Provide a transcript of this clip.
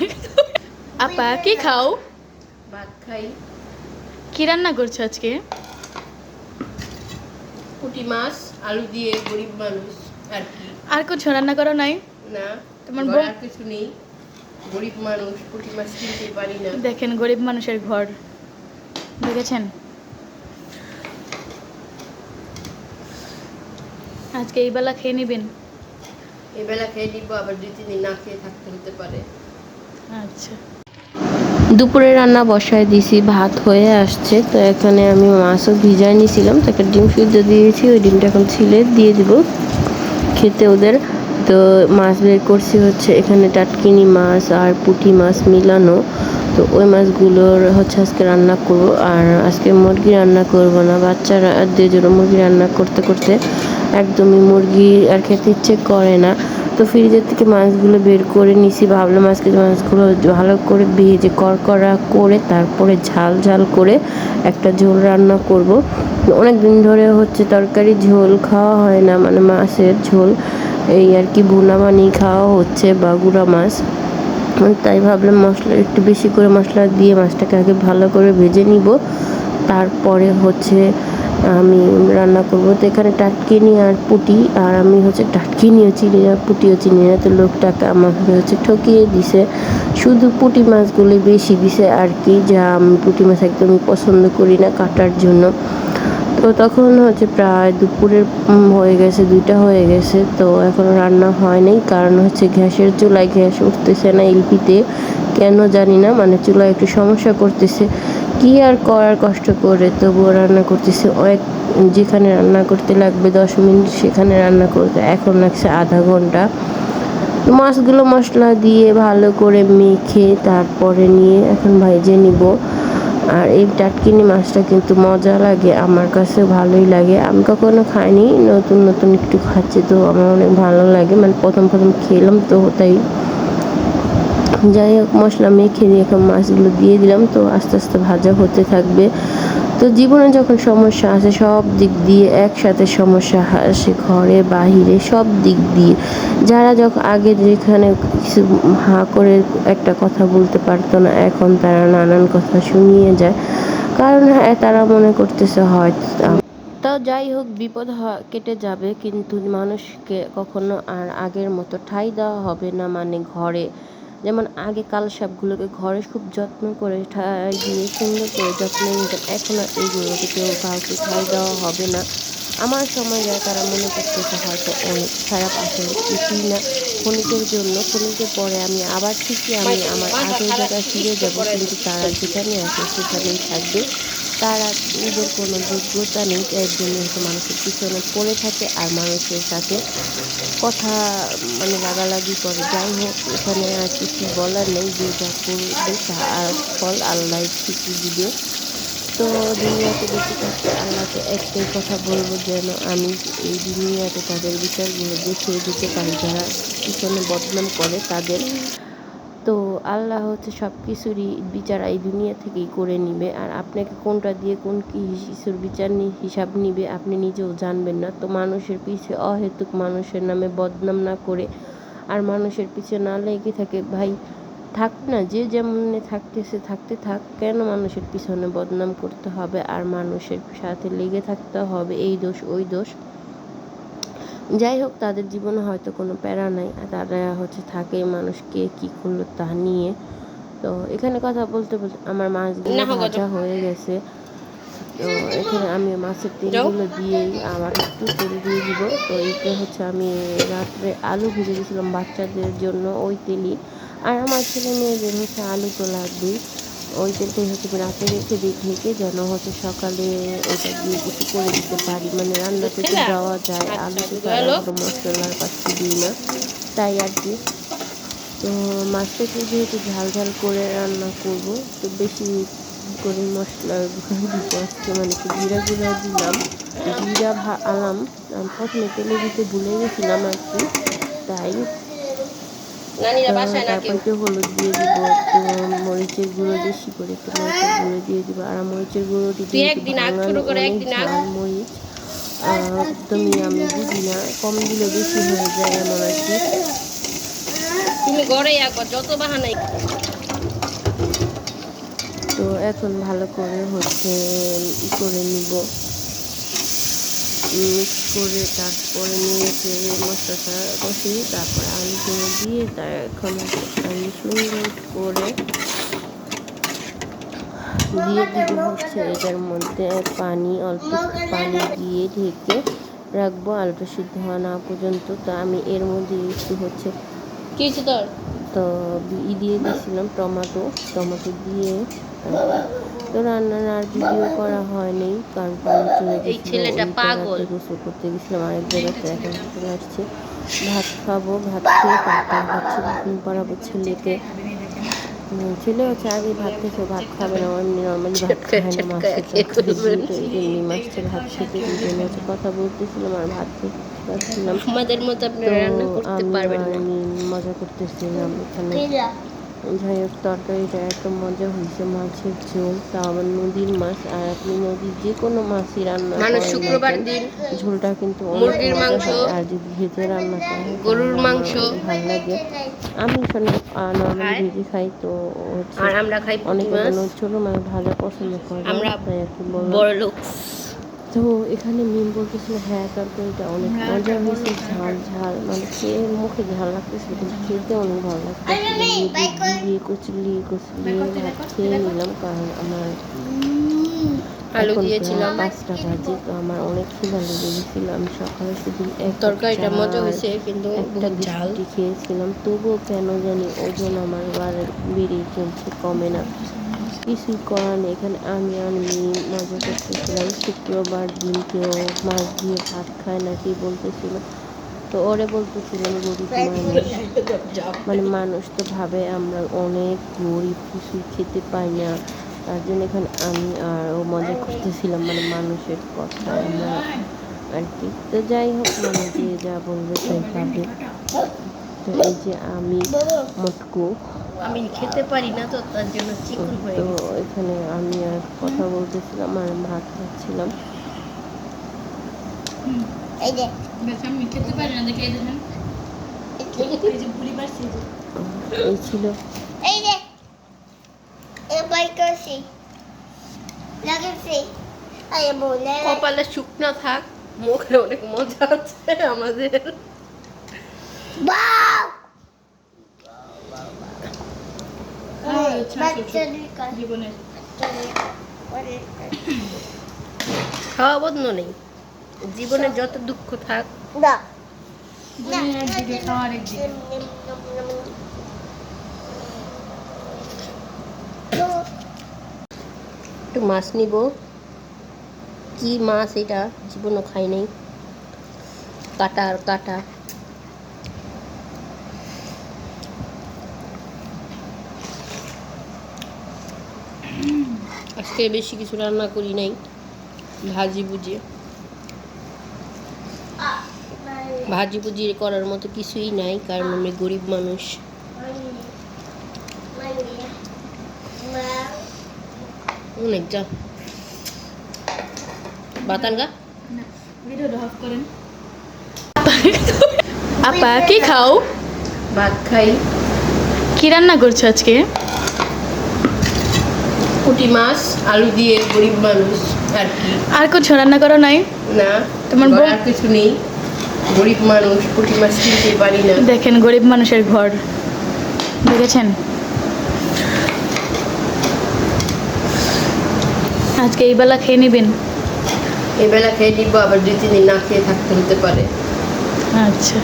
আপা কি খাও? ভাত খাই। কি রান্না করছ আজকে? পুঁটি মাছ আলু দিয়ে গরিব মানুষ আর কি। আর কিছু রান্না করো নাই? না তোমার বউ- আর কিছু নেই। গরিব মানুষ পুঁটি মাছ কিনতে পারি না। দেখেন গরিব মানুষের ঘর। দেখেছেন? আজকে এই বেলা খেয়ে নিবেন। এবেলা খেয়ে দিব আবার দুই তিন দিন না খেয়ে থাকতে হতে পারে। আচ্ছা। দুপুরে রান্না বসায় দিয়েছি ভাত হয়ে আসছে, তো এখানে আমি মাছও ভিজায় নিয়েছিলাম তো একটা ডিম সিদ্ধ দিয়েছি, ওই ডিমটা এখন ছিলে দিয়ে দিব খেতে ওদের। তো মাছ বের করছি হচ্ছে এখানে টাটকিনি মাছ আর পুঁটি মাছ মিলানো, তো ওই মাছগুলোর হচ্ছে আজকে রান্না করব, আর আজকে মুরগি রান্না করব না, বাচ্চারা দিয়ে জন্য মুরগি রান্না করতে করতে একদমই মুরগি আর খেতে ইচ্ছে করে না। তো ফ্রিজের থেকে মাছগুলো বের করে নিছি। ভাবলাম আজকে মাছগুলো ভালো করে ভেজে করকরা করে তারপরে ঝাল ঝাল করে একটা ঝোল রান্না করব। অনেক দিন ধরে হচ্ছে তরকারি, ঝোল খাওয়া হয় না মানে মাছের ঝোল। এই আর কি ভুনা বানিয়ে খাওয়া হচ্ছে বা গুঁড়া মাছ। তাই ভাবলাম মশলা, একটু বেশি করে মশলা দিয়ে মাছটাকে আগে ভালো করে ভেজে নিব। তারপরে হচ্ছে আমি রান্না করব। তো এখানে টাটকিনি আর পুটি, আর আমি হচ্ছে টাটকিনিও চিনি না পুটিও চিনি না। তো লোকটাকে আমাকে হচ্ছে ঠকিয়ে দিছে। শুধু পুঁটি মাছগুলি বেশি দিছে আর কি, যা আমি পুঁটি মাছ একদমই পছন্দ করি না কাটার জন্য। তো তখন হচ্ছে প্রায় দুপুরের হয়ে গেছে, দুইটা হয়ে গেছে। তো এখনও রান্না হয় নাই, কারণ হচ্ছে গ্যাসের চুলায় গ্যাস উঠতেছে না এলপিতে। কেন জানি না মানে চুলায় একটু সমস্যা করতেছে। কি আর করার কষ্ট করে? তবুও রান্না করতেছে। অনেক যেখানে রান্না করতে লাগবে, দশ মিনিট সেখানে রান্না করতে। এখন লাগছে আধা ঘণ্টা। মাছগুলো মশলা দিয়ে ভালো করে মেখে তারপরে নিয়ে এখন ভেজে নিব। আর এই টাটকিনি মাছটা কিন্তু মজা লাগে, আমার কাছে ভালোই লাগে। আমি কখনো খাইনি, নতুন নতুন একটু খাচ্ছি, তো আমার অনেক ভালো লাগে। মানে প্রথম প্রথম খেলাম তো, তাই যাই হোক, মশলা মেখে এখন মাছগুলো দিয়ে দিলাম। তো আস্তে আস্তে ভাজা হতে থাকবে। তো জীবনে যখন সমস্যা আসে, সব দিক দিয়ে একসাথে সমস্যা আসে ঘরে, বাহিরে, সব দিক দিয়ে। যারা যখন আগে যেখানে কিছু হা করে একটা কথা বলতে পারতো না, এখন তারা নানান কথা শুনিয়ে যায়। কারণ হ্যাঁ তারা মনে করতেছে হয়তো তো যাই হোক, বিপদ কেটে যাবে। কিন্তু মানুষকে কখনো আর আগের মতো ঠাঁই দেওয়া হবে না মানে ঘরে যেমন আগে কাল সাপগুলোকে ঘরে খুব যত্ন করে ঠাই দিয়ে সুন্দর করে যত্ন নিতেন এখন আর এইগুলোকে কেউ কাউকে খাই দেওয়া হবে না। আমার সময় যায় তারা মনে করতেছে হয়তো অনেক খারাপ, আসলে কিছুই না। ক্ষণিকের জন্য, ক্ষণিকের পরে আমি আবার ঠিকই আমি আমার আগের জায়গায় ফিরে যাব, কিন্তু তারা যেখানে আছে সেখানেই থাকবে। তারা নিজের কোনো যোগ্যতা নেই এর জন্য হয়তো মানুষের পিছনে পড়ে থাকে আর মানুষের সাথে কথা মানে লাগালাগি করে। যাই হোক, এখানে আর কিছু বলার নেই, যে যা করবে তার ফল আল্লাহ ঠিকই দিবে। তো দুনিয়াতে বেঁচে থাকতে আল্লাহকে একটাই কথা বলব, যেন আমি এই দুনিয়াতে তাদের বিচারগুলো দেখিয়ে দিতে পারি, যারা পিছনে বদনাম করে তাদের তো আল্লাহ হচ্ছে সব কিছুরই বিচার এই দুনিয়া থেকেই করে নিবে। আর আপনাকে কোনটা দিয়ে কোন কি কিছুর বিচার হিসাব নিবে আপনি নিজেও জানবেন না। তো মানুষের পিছে অহেতুক মানুষের নামে বদনাম না করে আর মানুষের পিছে না লেগে থাকে। ভাই, থাক না, যে যেমনে থাকতেছে থাকতে থাক। কেন মানুষের পিছনে বদনাম করতে হবে? আর মানুষের সাথে লেগে থাকতে হবে। এই দোষ, ওই দোষ। যাই হোক তাদের জীবনে হয়তো কোনো প্যারা নাই তারা হচ্ছে থাকে মানুষকে কি করল তা নিয়ে। তো এখানে কথা বলতে বলতে আমার মাছগুলো ভাজা হয়ে গেছে। তো এখানে আমি মাছের তেলগুলো দিয়েই আবার একটু তেল দিয়ে দিব। তো এইটা হচ্ছে আমি রাত্রে আলু ভেজে দিয়েছিলাম বাচ্চাদের জন্য ওই তেলই। আর আমার ছেলে মেয়েদের হচ্ছে আলু তো লাগবেই ওই তেলটাই হচ্ছে রাতে রেখে দিই ঢেকে যেন হচ্ছে সকালে ওটা দিয়ে কিছু করে দিতে পারি। মানে রান্নাতে তো দেওয়া যায় আলু তো আর মশলার পাচ্ছি দিই না তাই আর কি। তো মাছটাকে যেহেতু ঝাল ঝাল করে রান্না করব তো বেশি করে মশলা দিব আজকে মানে একটু জিরা জিরা দিলাম। জিরা ভা আলাম প্রথমে তেলে দিতে ভুলে গেছিলাম আর কি তাই তারপর একটু হলুদ দিয়ে দিব একটু মরিচের গুঁড়ো বেশি করে একটু মরিচের গুঁড়ো দিয়ে দিব আর মরিচের গুঁড়োটি দিয়ে মরিচ একদমই আমি বুঝি না কম দিলে বেশি হয়ে যায় এমন আর কি। তুমি ঘরে একবার যত বাহানাই তো এখন ভালো করে হচ্ছে ই করে নিব। মিক্স করে তারপরে নিয়েছে মশলাটা কষিয়ে তারপরে আলুগুলো দিয়ে তার এখন আমি সুন্দর করে দিয়ে দিব হচ্ছে এটার মধ্যে পানি অল্প পানি দিয়ে ঢেকে রাখব আলুটা সিদ্ধ হওয়া না পর্যন্ত। তো আমি এর মধ্যে একটু হচ্ছে কিছু তোর? তো ই দিয়ে দিয়েছিলাম টমেটো। টমেটো দিয়ে তো রান্নার আর ভিডিও করা হয়নি কারণ পানি চলে এই ছেলেটা উল্টো পাগল। গোসল করতে গেছিলাম আরেক জায়গাতে এখন চলে আসছি। ভাত খাব ভাত খেয়ে তারপর হচ্ছে ঘুম পাড়াবো ছেলেকে। ছেলে হচ্ছে আগে ভাত খেয়েছে ভাত খাবে না এমনি নর্মালি ভাত খায় না মাছ মাছটা ভাত খেতে এই জন্য হচ্ছে কথা বলতেছিলাম আর ভাত খেতে পারছিলাম আমাদের মতো আপনি রান্না করতে পারবেন না। মজা করতেছিলাম এখানে। যাই হোক তরকারিটা এত মজা হয়েছে মাছের ঝোল তা আবার নদীর মাছ আর আপনি নদীর যে কোনো মাছই রান্না মানুষ করেন না শুক্রবার দিন ঝোলটা কিন্তু মুরগির মাংস, আর যদি ভেজে রান্না করেন গরুর মাংস। ভালো লাগে আমি নর্মালি। ভেজে খাই তো আর আমরা খাই অনেকে ছোটো মাছ ভাজা পছন্দ করে আমরা বড় লোক তো এখানে মিম বলতেছিল হ্যাঁ তরকারিটা অনেক মজা হয়েছে ঝাল ঝাল মানে খেয়ে মুখে ঝাল লাগতেছিল কিন্তু খেতে অনেক ভালো লাগতেছিল কচলি কচলি খেয়ে নিলাম কারণ আমার আলু এখন দিয়েছিলাম। প্রায় পাঁচটা বাজে তো আমার অনেক খিদা লেগে গেছিল আমি সকালে শুধু এক তরকারিটা মজা হয়েছে কিন্তু একটা ঝাল। খেয়েছিলাম। তবুও কেন জানি ওজন আমার বাড়ে বেড়েই চলছে কমে না। কিছুই করার নেই। এখানে আমি আর মেয়ে মজা করতেছিলাম। শুক্রবার দিন কেউ মাছ দিয়ে ভাত খায় না কি বলতেছিল। তো ওরে বলতেছিলাম গরিব মানুষ। মানে মানুষ তো ভাবে আমরা অনেক গরিব কিছুই খেতে পাই না। তার জন্য এখানে আমি আর ও মজা করতেছিলাম। মানে মানুষের কথা আমরা আর কি। তো যাই হোক মানে যে যা বলবে তাই পাবে তো এই যে আমি মটকু। আমি খেতে পারি না তো তার জন্য চিকন হয়ে তো গেছে। এখানে আমি আর কথা বলতেছিলাম আর ভাত খাচ্ছিলাম। এই যে। আমি খেতে পারি না দেখে দেখেন। এই ছিল। এই যে। কপালে শুকনা থাক মুখে অনেক মজা আছে আমাদের। বাউ জীবনের। খাওয়া বন্ধ নেই। জীবনে যত দুঃখ থাক। না। একদিকে খাওয়ার একদিকে একটু মাছ নিব। কি মাছ এটা? জীবনও খাই নাই। কাটা আর কাটা। আজকে বেশি কিছু রান্না করি নাই ভাজি বুঝে ভাজি বুঝি করার মতো কিছুই নাই কারণ আমি গরিব মানুষ। অনেক যা। বাতান গা। আপা কি খাও? ভাত খাই। কি রান্না করছ আজকে? পুঁটি মাছ আলু দিয়ে গরিব মানুষ আর কি। আর কিছু রান্না করো নাই? না তোমার বউ- আর কিছু নেই। গরিব মানুষ পুঁটি মাছ কিনতে পারি না। দেখেন গরিব মানুষের ঘর। দেখেছেন? আজকে এই বেলা খেয়ে নেবেন? এবেলা খেয়ে দিব আবার দুই তিন দিন না খেয়ে থাকতে হতে পারে। আচ্ছা।